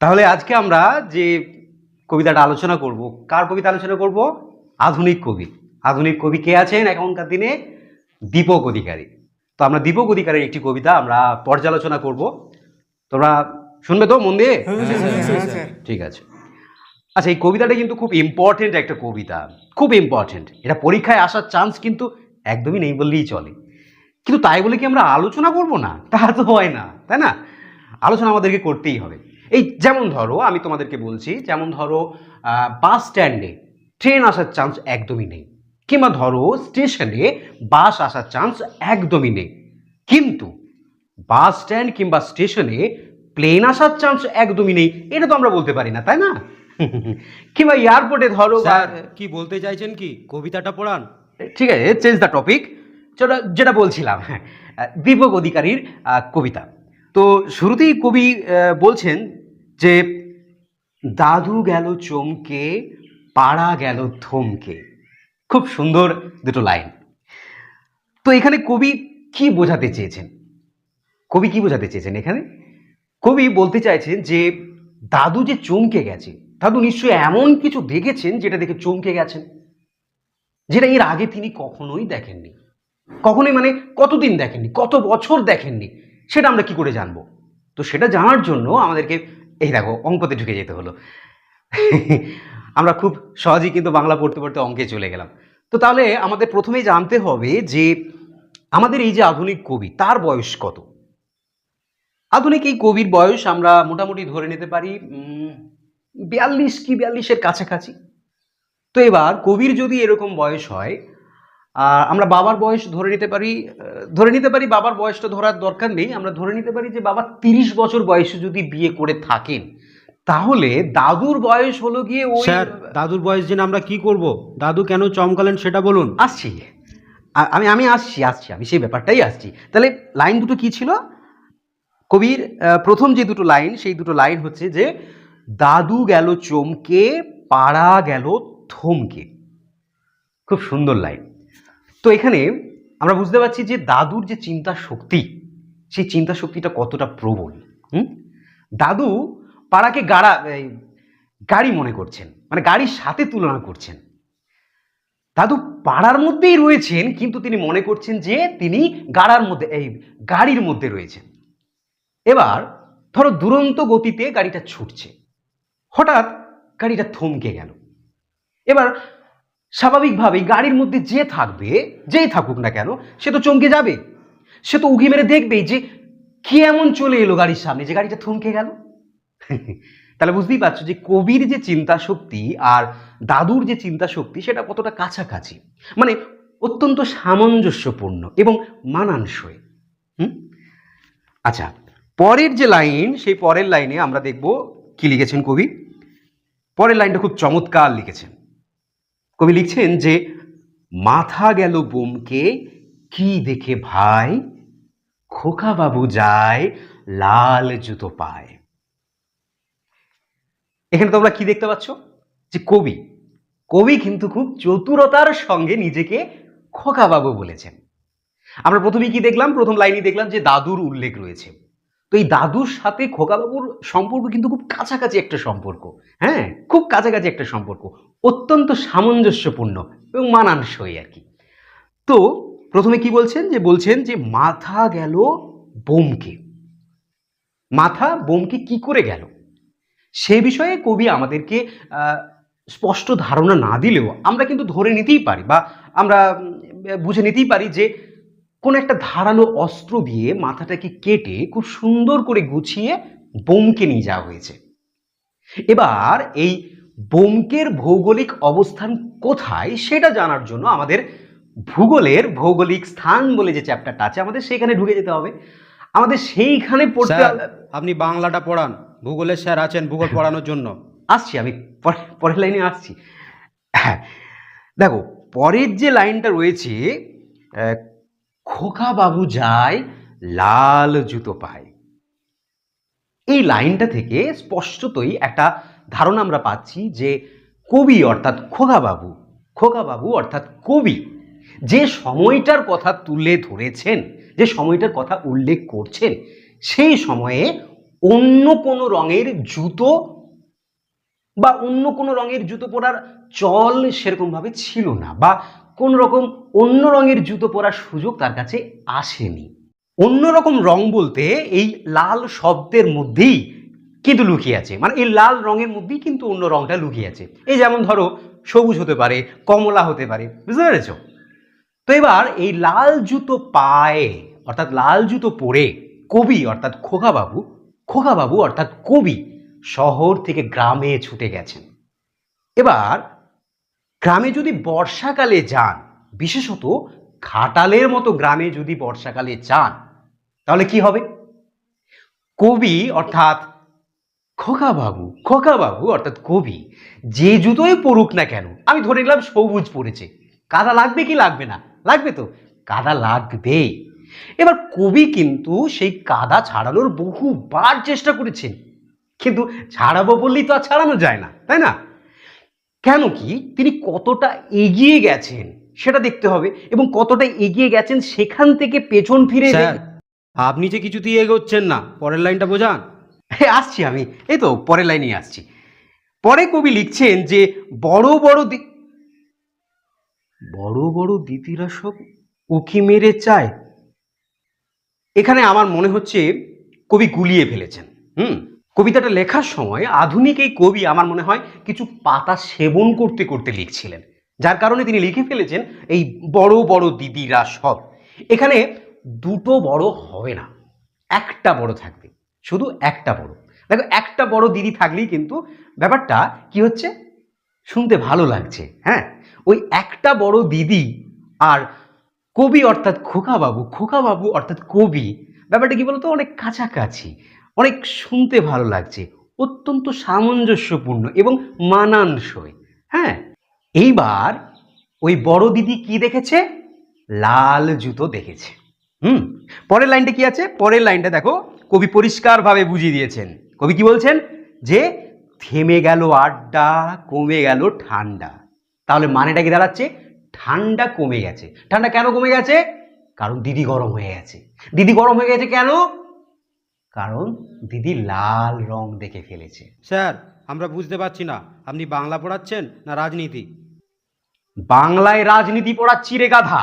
তাহলে আজকে আমরা যে কবিতাটা আলোচনা করব কার কবিতা আলোচনা করব? আধুনিক কবি। আধুনিক কবি কে আছেন এখনকার দিনে? দীপক অধিকারী। তো আমরা দীপক অধিকারীর একটি কবিতা আমরা পর্যালোচনা করব। তোমরা শুনবে তো মন দিয়ে? ঠিক আছে। আচ্ছা এই কবিতাটা কিন্তু খুব ইম্পর্টেন্ট একটা কবিতা। খুব ইম্পর্টেন্ট এটা পরীক্ষায় আসার চান্স কিন্তু একদমই নেই বললেই চলে। কিন্তু তাই বলে কি আমরা আলোচনা করব না? তা তো হয় না তাই না? আলোচনা আমাদেরকে করতেই হবে। এই যেমন ধরো আমি তোমাদেরকে বলছি যেমন ধরো বাস স্ট্যান্ডে ট্রেন আসার চান্স একদমই নেই। কিংবা ধরো স্টেশনে বাস আসার চান্স একদমই নেই। কিন্তু বাস স্ট্যান্ড কিংবা স্টেশনে প্লেন আসার চান্স একদমই নেই এটা তো আমরা বলতে পারি না তাই না? কিংবা এয়ারপোর্টে ধরো কি বলতে চাইছেন কি? কবিতাটা পড়ান? ঠিক আছে চেঞ্জ দ্য টপিক যেটা যেটা বলছিলাম হ্যাঁ দীপক অধিকারীর কবিতা। তো শুরুতেই কবি বলছেন যে, দাদু গেল চমকে, পাড়া গেল থমকে। খুব সুন্দর দুটো লাইন। তো এখানে কবি কি বোঝাতে চেয়েছেন? কবি কি বোঝাতে চেয়েছেন এখানে? কবি বলতে চাইছেন যে, দাদু যে চমকে গেছে, দাদু নিশ্চয়ই এমন কিছু দেখেছেন যেটা দেখে চমকে গেছেন? যেটা এর আগে তিনি কখনোই দেখেননি? কখনোই মানে কতদিন দেখেননি? কত বছর দেখেননি? সেটা আমরা কি করে জানব? তো সেটা জানার জন্য আমাদেরকে, এই দেখো, অঙ্কতে ঢুকে যেতে হলো। আমরা খুব সহজেই কিন্তু বাংলা পড়তে পড়তে অঙ্কে চলে গেলাম। তো তাহলে আমাদের প্রথমেই জানতে হবে যে, আমাদের এই যে আধুনিক কবি, তার বয়স কত? আধুনিক এই কবির বয়স আমরা মোটামুটি ধরে নিতে পারি বিয়াল্লিশ কি বিয়াল্লিশের কাছাকাছি। তো এবার কবির যদি এরকম বয়স হয় আর আমরা বাবার বয়স ধরে নিতে পারি ধরে নিতে পারি বাবার বয়সটা ধরার দরকার নেই আমরা ধরে নিতে পারি যে বাবা তিরিশ বছর বয়সে যদি বিয়ে করে থাকেন তাহলে দাদুর বয়স হলো গিয়ে ওই স্যার দাদুর বয়স জেনে আমরা কি করব? দাদু কেন চমকালেন সেটা বলুন। আসছি। আমি আমি আসছি আসছি আমি সেই ব্যাপারটাই আসছি। তাহলে লাইন দুটো কি ছিল? কবির প্রথম যে দুটো লাইন সেই দুটো লাইন হচ্ছে যে দাদু গেল চমকে পাড়া গেল থমকে। খুব সুন্দর লাইন। তো এখানে আমরা বুঝতে পারছি যে দাদুর যে চিন্তা শক্তি, সেই চিন্তা শক্তিটা কতটা প্রবল, হুম? দাদু পাড়াকে গাড়া গাড়ি মনে করছেন মানে গাড়ির সাথে তুলনা করছেন। দাদু পাড়ার মধ্যেই রয়েছেন, কিন্তু তিনি মনে করছেন যে তিনি গাড়ার মধ্যে, এই গাড়ির মধ্যে রয়েছেন। এবার ধরো দুরন্ত গতিতে গাড়িটা ছুটছে। হঠাৎ গাড়িটা থমকে গেল। এবার স্বাভাবিকভাবেই গাড়ির মধ্যে যে থাকবে, যেই থাকুক না কেন, সে তো চমকে যাবে। সে তো উকি মেরে দেখবেই যে কি এমন চলে এলো গাড়ির সামনে, যে গাড়িটা থমকে গেল। তাহলে বুঝতেই পারছ যে কবির যে চিন্তা শক্তি আর দাদুর যে চিন্তা শক্তি, সেটা কতটা কাছাকাছি। মানে অত্যন্ত সামঞ্জস্যপূর্ণ এবং মানানসই। হুম? আচ্ছা পরের যে লাইন, সেই পরের লাইনে আমরা দেখব কি লিখেছেন কবি? পরের লাইনটা খুব চমৎকার লিখেছেন। কবি লিখছেন যে, মাথা গেল বোমকে, কি দেখে ভাই? খোকা বাবু যায়, লাল জুতো পায়। এখানে তোমরা কি দেখতে পাচ্ছ? যে কবি কবি কিন্তু খুব চতুরতার সঙ্গে নিজেকে খোকাবাবু বলেছেন। আমরা প্রথমেই কি দেখলাম? প্রথম লাইনই দেখলাম যে দাদুর উল্লেখ রয়েছে। এই দাদুর সাথে খোকাবাবুর সম্পর্ক কিন্তু খুব কাছাকাছি একটা সম্পর্ক হ্যাঁ? খুব কাছাকাছি একটা সম্পর্ক, অত্যন্ত সামঞ্জস্যপূর্ণ এবং মানানসই আর কি। তো প্রথমে কি বলছেন? যে বলছেন যে মাথা গেল বোমকে। মাথা বোমকে কি করে গেল? সে বিষয়ে কবি আমাদেরকে স্পষ্ট ধারণা না দিলেও আমরা কিন্তু ধরে নিতেই পারি বা আমরা বুঝে নিতেই পারি যে কোন একটা ধারালো অস্ত্র দিয়ে মাথাটাকে কেটে খুব সুন্দর করে গুছিয়ে বোমকে নিয়ে যাওয়া হয়েছে। এবার এই বোমকের ভৌগোলিক অবস্থান কোথায় সেটা জানার জন্য আমাদের ভূগোলের ভৌগোলিক স্থান বলে যে চ্যাপ্টারটা আছে আমাদের সেখানে ঢুকে যেতে হবে। আমাদের সেইখানে পড়তে আপনি বাংলাটা পড়ান। ভূগোলের স্যার আছেন ভূগোল পড়ানোর জন্য। আসছি আমি পরে- পরের লাইনে আসছি। হ্যাঁ দেখো পরের যে লাইনটা রয়েছে খোকা বাবু যায়, লাল জুতো পায়। এই লাইনটা থেকে স্পষ্টতই একটা ধারণা আমরা পাচ্ছি যে কবি অর্থাৎ খোকা বাবু খোকা বাবু অর্থাৎ কবি, যে সময়টার কথা তুলে ধরেছেন, যে সময়টার কথা উল্লেখ করছেন, সেই সময়ে অন্য কোনো রঙের জুতো বা অন্য কোনো রঙের জুতো পরার চল সেরকমভাবে ছিল না বা কোন রকম অন্য রঙের জুতো পরার সুযোগ তার কাছে আসেনি। অন্য রকম রং বলতে এই লাল শব্দের মধ্যেই কিন্তু লুকিয়ে আছে। মানে এই লাল রঙের মধ্যেই কিন্তু অন্য রংটা লুকিয়ে আছে। এই যেমন ধরো, সবুজ হতে পারে, কমলা হতে পারে, বুঝতে পেরেছ? তো এবার এই লাল জুতো পায়ে, অর্থাৎ লাল জুতো পরে কবি, অর্থাৎ খোকাবাবু খোকাবাবু অর্থাৎ কবি শহর থেকে গ্রামে ছুটে গেছেন। এবার গ্রামে যদি বর্ষাকালে যান, বিশেষত ঘাটালের মতো গ্রামে যদি বর্ষাকালে যান, তাহলে কি হবে? কবি অর্থাৎ খোকাবাবু খোকাবাবু অর্থাৎ কবি, যে জুতোই পড়ুক না কেন, আমি ধরে নিলাম সবুজ পড়েছে কাদা লাগবে কি লাগবে না? লাগবে তো, কাদা লাগবেই এবার কবি কিন্তু সেই কাদা ছাড়ানোর বহুবার চেষ্টা করেছেন, কিন্তু ছাড়াবো বললেই তো আর ছাড়ানো যায় না, তাই না? কেন কি তিনি কতটা এগিয়ে গেছেন সেটা দেখতে হবে এবং কতটা এগিয়ে গেছেন সেখান থেকে পেছন ফিরে আপনি যে কিছুতেই এগোচ্ছেন না পরের লাইনটা বোঝান। আসছি আমি। এই তো পরের লাইনে আসছি। পরে কবি লিখছেন যে বড় বড় বড় বড় দিদিরা সব উকি মেরে চায়। এখানে আমার মনে হচ্ছে কবি গুলিয়ে ফেলেছেন। হুম? কবিতাটা লেখার সময় আধুনিক এই কবি আমার মনে হয় কিছু পাতা সেবন করতে করতে লিখছিলেন। যার কারণে তিনি লিখে ফেলেছেন এই বড় বড় দিদিরা সব। এখানে দুটো বড় হবে না, একটা বড় থাকবে, শুধু একটা বড়। দেখো, একটা বড় দিদি থাকলেই কিন্তু ব্যাপারটা কি হচ্ছে? শুনতে ভালো লাগছে হ্যাঁ? ওই একটা বড় দিদি আর কবি অর্থাৎ খোকাবাবু খোকাবাবু অর্থাৎ কবি, ব্যাপারটা কি বলতো? অনেক কাছাকাছি। অনেক শুনতে ভালো লাগছে। অত্যন্ত সামঞ্জস্যপূর্ণ এবং মানানসই। হ্যাঁ? এইবার ওই বড় দিদি কি দেখেছে? লাল জুতো দেখেছে। হুম? পরের লাইনটা কি আছে? পরের লাইনটা দেখো, কবি পরিষ্কারভাবে বুঝিয়ে দিয়েছেন। কবি কি বলছেন? যে, থেমে গেল আড্ডা, কমে গেল ঠান্ডা। তাহলে মানেটা কি দাঁড়াচ্ছে? ঠান্ডা কমে গেছে। ঠান্ডা কেন কমে গেছে? কারণ দিদি গরম হয়ে গেছে। দিদি গরম হয়ে গেছে কেন? কারণ দিদি লাল রং দেখে ফেলেছে। স্যার আমরা বুঝতে পারছি না আপনি বাংলা পড়াচ্ছেন না রাজনীতি? বাংলায় রাজনীতি পড়াচ্ছি রে গাধা।